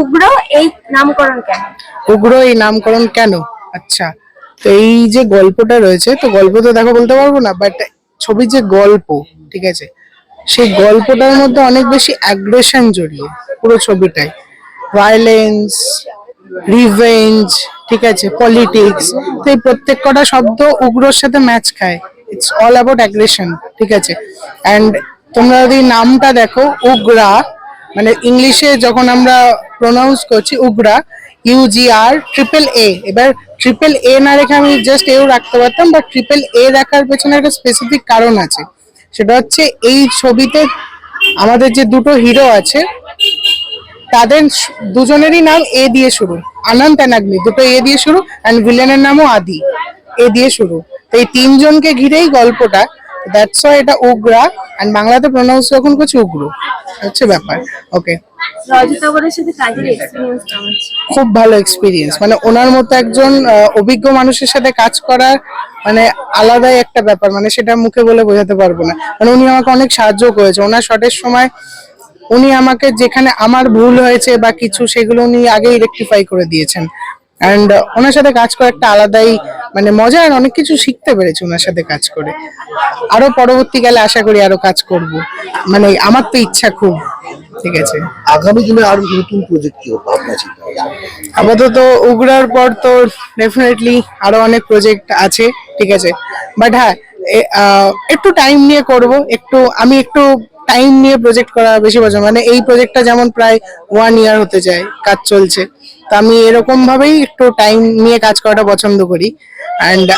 উগ্র এই নামকরণ কেন? উগ্র এই নামকরণ কেন? আচ্ছা তো এই যে গল্পটা রয়েছে, তো গল্প তো দেখো বলতে পারব না বাট ছবির যে গল্প, ঠিক আছে, সেই গল্পটার মধ্যে অনেক বেশি অ্যাগ্রেশন জড়িয়ে পুরো ছবিটাই ভায়োলেন্স রিভেঞ্জ ঠিক আছে পলিটিক্স তো এই প্রত্যেক কটা শব্দ উগ্রর সাথে ম্যাচ খায়। ইটস অল অ্যাবাউট অ্যাগ্রেশন ঠিক আছে অ্যান্ড তোমরা যদি নামটা দেখো, উগ্রা মানে ইংলিশে যখন আমরা প্রোনাউন্স করছি উগ্রা ইউজিআর ট্রিপল এ এবার ট্রিপল এ না রেখে আমি জাস্ট এও রাখতে পারতাম বা ট্রিপল এ রাখার পেছনে একটা স্পেসিফিক কারণ আছে। সেটা হচ্ছে এই ছবিতে আমাদের যে দুটো হিরো আছে, তাদের দুজনেরই নাম এ দিয়ে শুরু। আনন্দ অ্যান্ড আগ্নি দুটো এ দিয়ে শুরু অ্যান্ড ভিলেনের নামও আদি এ দিয়ে শুরু। তো এই তিনজনকে ঘিরেই গল্পটা দ্যাটস এটা উগ্রা অ্যান্ড বাংলাতে প্রনাউন্স যখন করছি উগ্র। হচ্ছে ব্যাপার ওকে খুব ভালো এক্সপিরিয়েন্স মানে ওনার মতো একজন অভিজ্ঞ মানুষের সাথে কাজ করার মানে আলাদাই একটা ব্যাপার মানে সেটা মুখে বলে বোঝাতে পারব না। মানে উনি আমাকে অনেক সাহায্য করেছে ওনার শটের সময় উনি আমাকে যেখানে আমার ভুল হয়েছে বা কিছু সেগুলো উনি আগেই রেকটিফাই করে দিয়েছেন। অ্যান্ড ওনার সাথে কাজ করা একটা আলাদাই মানে মজা আর অনেক কিছু শিখতে পেরেছি ওনার সাথে কাজ করে। আরও পরবর্তীকালে আশা করি আরও কাজ করব। মানে আমার তো ইচ্ছা খুব ঠিক আছে। আগামী দিনে আর নতুন প্রজেক্ট কি ভাবনা চিন্তা আপাতত উগড়ার পর তো ডেফিনেটলি আরও অনেক প্রজেক্ট আছে ঠিক আছে। বাট হ্যাঁ একটু টাইম নিয়ে করব একটু আমি একটু টাইম নিয়ে প্রজেক্ট করা বেশি পছন্দ মানে এই প্রজেক্টটা যেমন প্রায় ওয়ান ইয়ার হতে যায় কাজ চলছে। তো আমি এরকম ভাবেই একটু টাইম নিয়ে কাজ করাটা পছন্দ করি। অ্যান্ড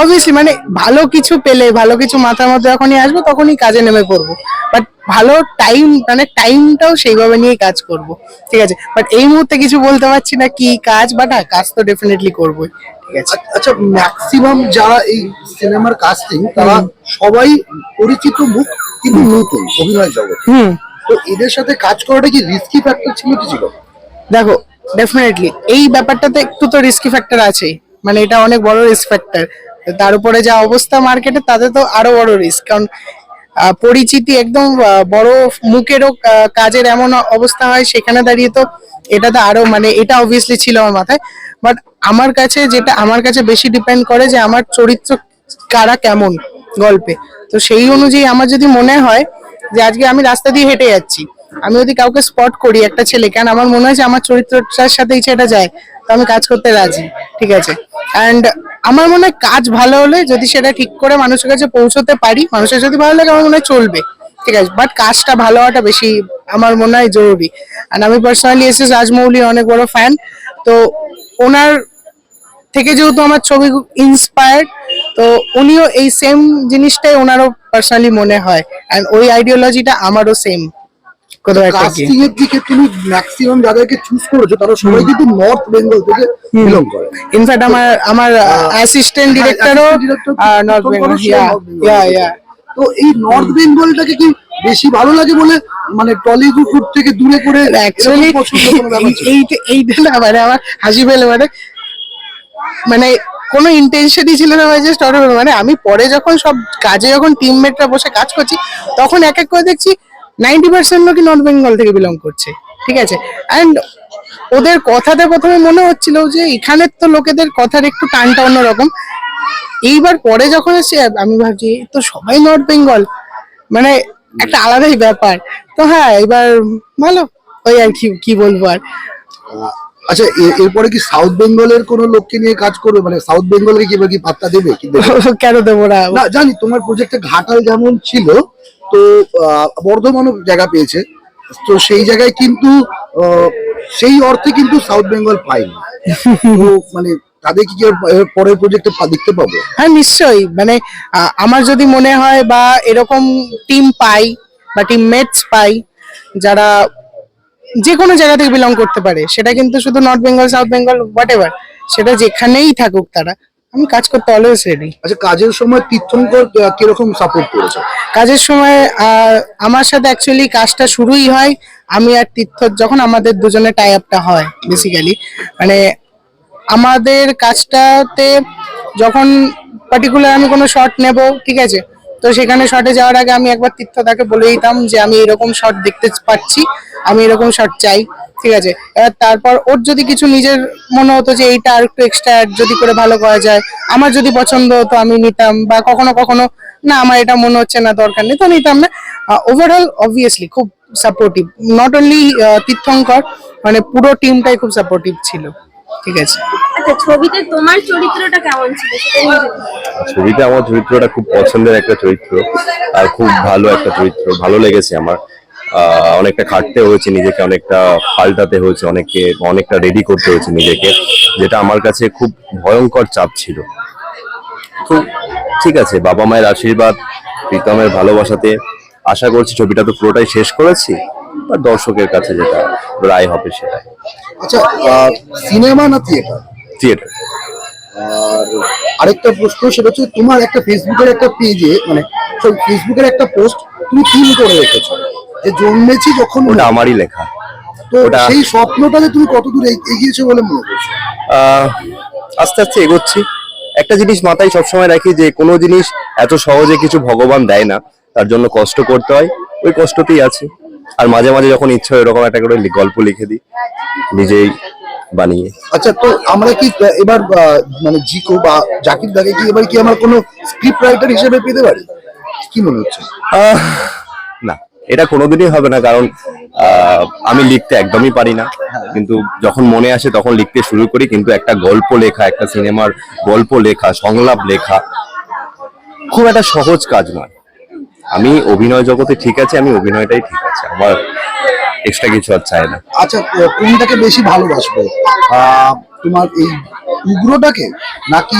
অবভিয়াসলি মানে ভালো কিছু পেলে ভালো কিছু মাথার মধ্যে যখনই আসব তখনই কাজে নেমে পড়ব। বাট ভালো টাইম মানে টাইমটাও সেইভাবে নিয়েই কাজ করব। ঠিক আছে? বাট এই মুহূর্তে কিছু বলতে পারছি না কি কাজ বাট হ্যাঁ কাজ তো ডেফিনেটলি করবোই। ঠিক আছে? আচ্ছা ম্যাক্সিমাম যারা এই সিনেমার কাস্টিং তারা সবাই পরিচিত মুখ কিন্তু নতুন অভিনয় জগৎ হুম। তো এদের সাথে কাজ করাটা কি রিস্কি ফ্যাক্টর ছিল কি ছিল? দেখো ডেফিনেটলি এই ব্যাপারটাতে একটু তো রিস্কি ফ্যাক্টর আছেই। মানে এটা অনেক বড় রিস্ক ফ্যাক্টর তার উপরে যা অবস্থা মার্কেটে তাতে তো আরও বড় রিস্ক কারণ পরিচিতি একদম বড় মুখেরও কাজের এমন অবস্থা হয়, সেখানে দাঁড়িয়ে তো এটা তো আরও মানে এটা অবভিয়াসলি ছিল আমার মাথায়। বাট আমার কাছে যেটা, আমার কাছে বেশি ডিপেন্ড করে যে আমার চরিত্র কারা কেমন গল্পে। তো সেই অনুযায়ী আমার যদি মনে হয় যে আজকে আমি রাস্তা দিয়ে হেঁটে যাচ্ছি আমি যদি কাউকে স্পট করি একটা ছেলে কেন আমার মনে হয় যে আমার চরিত্রটার সাথে ছেলেটা যায়, তো আমি কাজ করতে রাজি, ঠিক আছে? অ্যান্ড আমার মনে হয় কাজ ভালো হলে যদি সেটা ঠিক করে মানুষের কাছে পৌঁছতে পারি, মানুষের যদি ভালো লাগে, আমার মনে হয় চলবে, ঠিক আছে? বাট কাজটা ভালো হওয়াটা বেশি আমার মনে হয় জরুরি। আর আমি পার্সোনালি এস এস রাজমৌলির অনেক বড় ফ্যান তো ওনার থেকে যেহেতু আমার ছবি ইন্সপায়ার্ড তো উনিও এই সেম জিনিসটাই ওনারও পার্সোনালি মনে হয় এন্ড ওই আইডিওলজিটা আমারও সেম কোথাও একটা কাস্টিং এর দিকে তুমি ম্যাক্সিমাম যাদেরকে চুজ করেছ তারা সবাই কিন্তু নর্থ বেঙ্গল থেকে বিলং করে। ইনফ্যাক্ট আমার আমার অ্যাসিস্ট্যান্ট ডিরেক্টরও নর্থ বেঙ্গল ইয়া ইয়া তো এই নর্থ বেঙ্গলটাকে কি বেশি ভালো লাগে বলে মানে টলিউড থেকে দূরে করে অ্যাকচুয়ালি এইটা এইটা না মানে আমার হাসি পেলে মানে মানে কোনো ইন্টেনশনই ছিল না মানে জাস্ট মানে আমি পরে যখন সব কাজে যখন টিমমেটরা বসে কাজ করছি তখন এক এক করে দেখছি নাইনটি পার্সেন্ট লোকই নর্থ বেঙ্গল থেকে বিলং করছে ঠিক আছে? অ্যান্ড ওদের কথাতে প্রথমে মনে হচ্ছিল যে এখানের তো লোকেদের কথার একটু টানটা অন্যরকম। এইবার পরে যখন এসে আমি ভাবছি তো সবাই নর্থ বেঙ্গল মানে একটা আলাদাই ব্যাপার। তো হ্যাঁ এবার ভালো ওই আর কি কি বলব আর। আচ্ছা এরপরে কি সাউথ বেঙ্গলের কোনো লোককে নিয়ে কাজ করবে? মানে সাউথ বেঙ্গলকে কি কি পাত্তা দেবে? কেন দেবো না? জানি তোমার প্রজেক্টে ঘাটাল যেমন ছিল তো বর্ধমানও জায়গা পেয়েছে। তো সেই জায়গায় কিন্তু সেই অর্থে কিন্তু সাউথ বেঙ্গল পাইনি তো মানে তাদের কি পরের প্রজেক্টে দেখতে পাবো? হ্যাঁ নিশ্চয়ই। মানে আমার যদি মনে হয় বা এরকম টিম পাই বা টিম মেটস পাই, যারা যে কোনো জায়গা থেকে বিলং করতে পারে, সেটা কিন্তু শুধু north Bengal south Bengal what সেটা যেখানেই থাকুক তারা। আমি কাজ করতে অলওয়েজ রেডি আচ্ছা কাজের সময় তীর্থঙ্কর কীরকম সাপোর্ট করেছে? কাজের সময় আমার সাথে অ্যাকচুয়ালি কাজটা শুরুই হয়। আমি আর তীর্থ যখন আমাদের দুজনে টাই আপটা হয় বেসিক্যালি মানে আমাদের কাজটাতে যখন পার্টিকুলার আমি কোনো শর্ট নেব ঠিক আছে? তো সেখানে শটে যাওয়ার আগে আমি একবার তীর্থদাকে বলে দিতাম যে আমি এরকম শট দেখতে পাচ্ছি, আমি এরকম শট চাই, ঠিক আছে? এবার তারপর ওর যদি কিছু নিজের মনে হতো যে এইটা আর একটু এক্সট্রা অ্যাড যদি করে ভালো করা যায়, আমার যদি পছন্দ হতো আমি নিতাম বা কখনো কখনো, না, আমার এটা মনে হচ্ছে না, দরকার নেই, তো নিতাম না। ওভারঅল অবভিয়াসলি খুব সাপোর্টিভ নট অনলি তীর্থঙ্কর মানে পুরো টিমটাই খুব সাপোর্টিভ ছিল, ঠিক আছে? আচ্ছা ছবিতে তোমার চরিত্রটা কেমন ছিল? সেটা। ছবিতে আমার চরিত্রটা খুব পছন্দের একটা চরিত্র আর খুব ভালো একটা চরিত্র ভালো লেগেছে আমার। আহ, অনেকটা খাটতে হয়েছে নিজেকে অনেকটা পাল্টাতে হয়েছে অনেককে অনেকটা রেডি করতে হয়েছে নিজেকে যেটা আমার কাছে খুব ভয়ঙ্কর চাপ ছিল। তো ঠিক আছে বাবা মায়ের আশীর্বাদ প্রীতমের ভালোবাসাতে আশা করছি ছবিটা তো পুরোটাই শেষ করেছি আর দর্শকের কাছে যেটা রায় হবে সেটাই। আচ্ছা সিনেমা না থিয়েটার থিয়েটার আর আরেকটা প্রশ্ন সেটা হচ্ছে তোমার একটা ফেসবুকের একটা পেজে মানে ফেসবুকের একটা পোস্ট তুমি ফিল করে রেখেছো যে জন্মেছি যখন ওটা আমারই লেখা। তো সেই স্বপ্নটাতে তুমি কতদূর এগ- এগিয়েছো বলে মনে করছ আস্তে আস্তে এগোচ্ছি। একটা জিনিস মাথায় সবসময় রাখি যে কোনো জিনিস এত সহজে কিছু ভগবান দেয় না তার জন্য কষ্ট করতে হয়। ওই কষ্টতেই আছে। আর মাঝে মাঝে যখন ইচ্ছা হয় এরকম একটা করে গল্প লিখে দিই। নিজেই বানিয়ে। আচ্ছা তো আমরা কি এবার মানে জিকো বা জাকির দাকে কি এবার কি আমরা কোনো স্ক্রিপ্ট রাইটার হিসেবে পেতে পারি? কি মনে হচ্ছে? না এটা কোনোদিনই হবে না কারণ আমি লিখতে একদমই পারি না। কিন্তু যখন মনে আসে তখন লিখতে শুরু করি কিন্তু একটা গল্প লেখা একটা সিনেমার গল্প লেখা সংলাপ লেখা খুব একটা সহজ কাজ নয়। আমি অভিনয় জগতে ঠিক আছে আমি অভিনয়টাই ঠিক আছে। আমার এক্সট্রা কিছু আর চাই না। আচ্ছা কোনটাকে বেশি ভালোবাসবে? তোমার এই উগ্রটাকে নাকি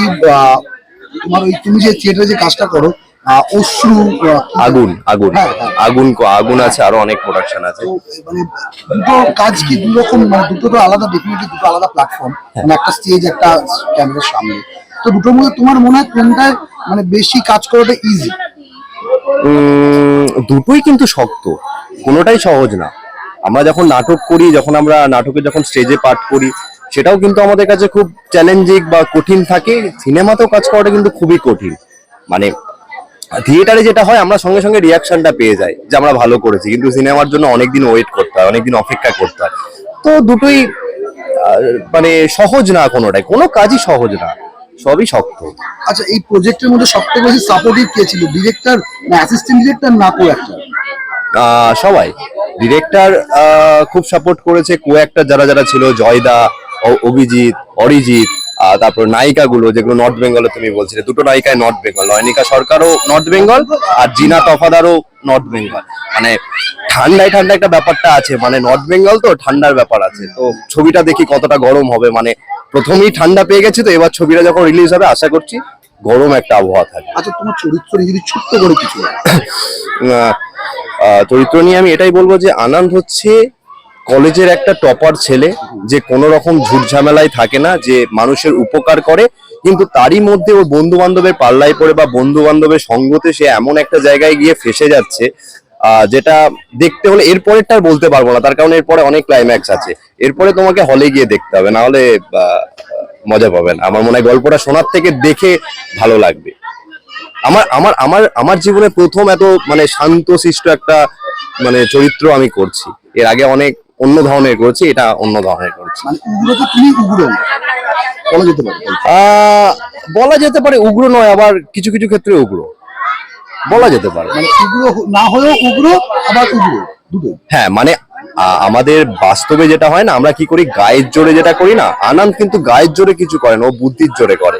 তোমার ওই তুমি যে থিয়েটারে যে কাজটা করো অশ্রু আগুন আগুন। হ্যাঁ, হ্যাঁ। আগুন আগুন আছে আরও অনেক প্রোডাকশন আছে। মানে দুটো কাজ কি দু রকম মানে দুটো তো আলাদা ডেফিনেটলি দুটো আলাদা প্ল্যাটফর্ম মানে একটা স্টেজ একটা ক্যামেরার সামনে। তো দুটোর মধ্যে তোমার মনে হয় কোনটায় মানে বেশি কাজ করাটা ইজি দুটোই কিন্তু শক্ত কোনোটাই সহজ না। আমরা যখন নাটক করি যখন আমরা নাটকে যখন স্টেজে পাঠ করি সেটাও কিন্তু আমাদের কাছে খুব চ্যালেঞ্জিং বা কঠিন থাকে। সিনেমাতেও কাজ করাটা কিন্তু খুবই কঠিন। মানে থিয়েটারে যেটা হয় আমরা সঙ্গে সঙ্গে রিয়াকশনটা পেয়ে যাই যে আমরা ভালো করেছি। কিন্তু সিনেমার জন্য অনেকদিন ওয়েট করতে হয় অনেকদিন অপেক্ষা করতে হয়। তো দুটোই মানে সহজ না কোনোটাই। কোনো কাজই সহজ না। সবই শক্ত। আচ্ছা এই প্রজেক্টের মধ্যে সবথেকে বেশি সাপোর্টিভ কে ছিল? ডিরেক্টর না অ্যাসিস্ট্যান্ট ডিরেক্টর না কো আহ, সবাই। ডিরেক্টর খুব সাপোর্ট করেছে কো একটা যারা যারা ছিল জয়দা অভিজিৎ অরিজিৎ তারপর নায়িকাগুলো যেগুলো নর্থ বেঙ্গলে তুমি বলছিলে। দুটো নায়িকায় নর্থ বেঙ্গল নয়নিকা সরকারও নর্থ বেঙ্গল আর জিনা তফাদারও নর্থ বেঙ্গল মানে ঠান্ডায় ঠান্ডা একটা ব্যাপারটা আছে মানে নর্থ বেঙ্গল তো ঠান্ডার ব্যাপার আছে। তো ছবিটা দেখি কতটা গরম হবে মানে প্রথমেই ঠান্ডা পেয়ে গেছে তো এবার ছবিটা যখন রিলিজ হবে আশা করছি গরম একটা আবহাওয়া থাকবে। আচ্ছা তোমার চরিত্র যদি ছোট্ট করে কিছু চরিত্র নিয়ে আমি এটাই বলব যে আনন্দ হচ্ছে কলেজের একটা টপার ছেলে যে কোনো রকম ঝুট ঝামেলায় থাকে না, যে মানুষের উপকার করে, কিন্তু তারই মধ্যে ওর বন্ধু বান্ধবের পাল্লায় পড়ে বা বন্ধু বান্ধবের সঙ্গতে সে এমন একটা জায়গায় গিয়ে ফেসে যাচ্ছে যেটা দেখতে হলে এরপরেরটা বলতে পারব না, তার কারণ এরপরে অনেক ক্লাইম্যাক্স আছে। এরপরে তোমাকে হলে গিয়ে দেখতে হবে, না হলে মজা পাবেন। আমার মনে হয় গল্পটা শোনার থেকে দেখে ভালো লাগবে। আমার আমার আমার আমার জীবনে প্রথম এত মানে শান্ত শিষ্ট একটা মানে চরিত্র আমি করছি। এর আগে অনেক অন্য ধরনের করেছি এটা অন্য ধরনের করেছি। মানে। বলা যেতে পারে। বলা যেতে পারে উগ্র নয় আবার কিছু কিছু ক্ষেত্রে উগ্র। বলা যেতে পারে। মানে উগ্র না হলেও উগ্র আবার উগ্র দুটোই। হ্যাঁ মানে আমাদের বাস্তবে যেটা হয় না আমরা কি করি গায়ের জোরে যেটা করি না আনন্দ কিন্তু গায়ের জোরে কিছু করে না ও বুদ্ধির জোরে করে।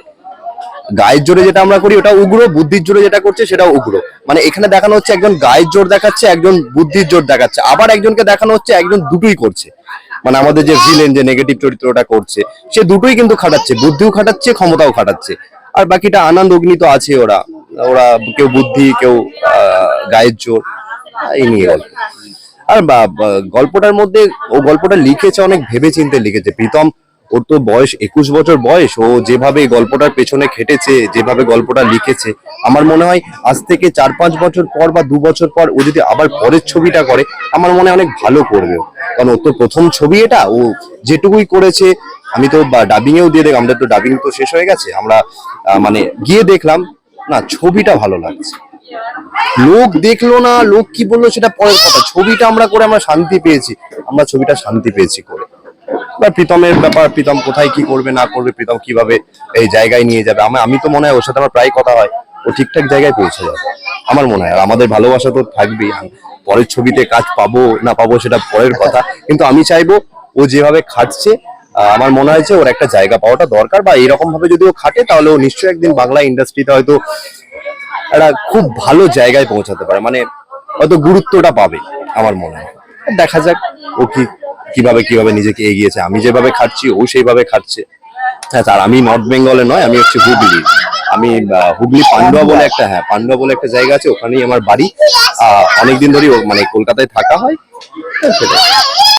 গায়ের জোরে যেটা আমরা করি, ওটা উগ্র, বুদ্ধির জোরে যেটা করছে সেটা উগ্র। মানে এখানে দেখানো হচ্ছে একজন গায়ের জোর দেখাচ্ছে, একজন বুদ্ধির জোর দেখাচ্ছে। আবার একজনকে দেখানো হচ্ছে, একজন দুটোই করছে। মানে আমাদের যে ভিলেন যে নেগেটিভ চরিত্রটা করছে, সে দুটোই কিন্তু খাটাচ্ছে। বুদ্ধিও খাটাচ্ছে, ক্ষমতাও খাটাচ্ছে। আর বাকিটা আনন্দ অগ্নি তো আছে ওরা। ওরা কেউ বুদ্ধি, কেউ গায়ের জোর, এই নিয়ে গল্প। আর গল্পটার মধ্যে ও গল্পটা লিখেছে, অনেক ভেবে চিন্তে লিখেছে। প্রীতম ওর তো বয়স একুশ বছর বয়স, ও যেভাবে গল্পটার পেছনে খেটেছে, যেভাবে গল্পটা লিখেছে, আমার মনে হয় আজ থেকে চার পাঁচ বছর পর বা দু বছর পর ও যদি আবার পরের ছবিটা করে, আমার মনে অনেক ভালো করবে কারণ ওর তো প্রথম ছবি এটা, ও যেটুকুই করেছে, আমি তো ডাবিং এও দিয়ে দেখ আমাদের তো ডাবিং তো শেষ হয়ে গেছে, আমরা মানে গিয়ে দেখলাম, না, ছবিটা ভালো লাগছে। লোক দেখল না, লোক কি বলল সেটা পরের কথা, ছবিটা আমরা করে আমরা শান্তি পেয়েছি, আমরা ছবিটা শান্তি পেয়েছি করে। বা প্রীতমের ব্যাপার, প্রীতম কোথায় কি করবে, না করবে, প্রীতম কীভাবে এই জায়গায় নিয়ে যাবে? আমি আমি তো মনে হয় ওর সাথে আমার প্রায় কথা হয়। ও ঠিকঠাক জায়গায় পৌঁছে যাবে। আমার মনে হয়। আমাদের ভালোবাসা তো থাকবেই। পরের ছবিতে কাজ পাবো, না পাবো সেটা পরের কথা। কিন্তু আমি চাইব ও যেভাবে খাটছে আমার মনে হয় যে ওর একটা জায়গা পাওয়াটা দরকার বা এরকম ভাবে যদি ও খাটে, তাহলে ও নিশ্চয়ই একদিন বাংলা ইন্ডাস্ট্রিতে হয়তো একটা খুব ভালো জায়গায় পৌঁছাতে পারে। মানে হয়তো গুরুত্বটা পাবে, আমার মনে হয়। দেখা যাক ও কি কীভাবে কীভাবে নিজেকে এগিয়েছে আমি যেভাবে খাচ্ছি ও সেইভাবে খাচ্ছে হ্যাঁ তার আমি নর্থ বেঙ্গলে নয় আমি হচ্ছে হুগলি। আমি হুগলি পান্ডুয়া বলে একটা হ্যাঁ পান্ডুয়া বলে একটা জায়গা আছে ওখানেই আমার বাড়ি। আহ, অনেকদিন ধরেই মানে কলকাতায় থাকা হয়। সেটা সেটাই।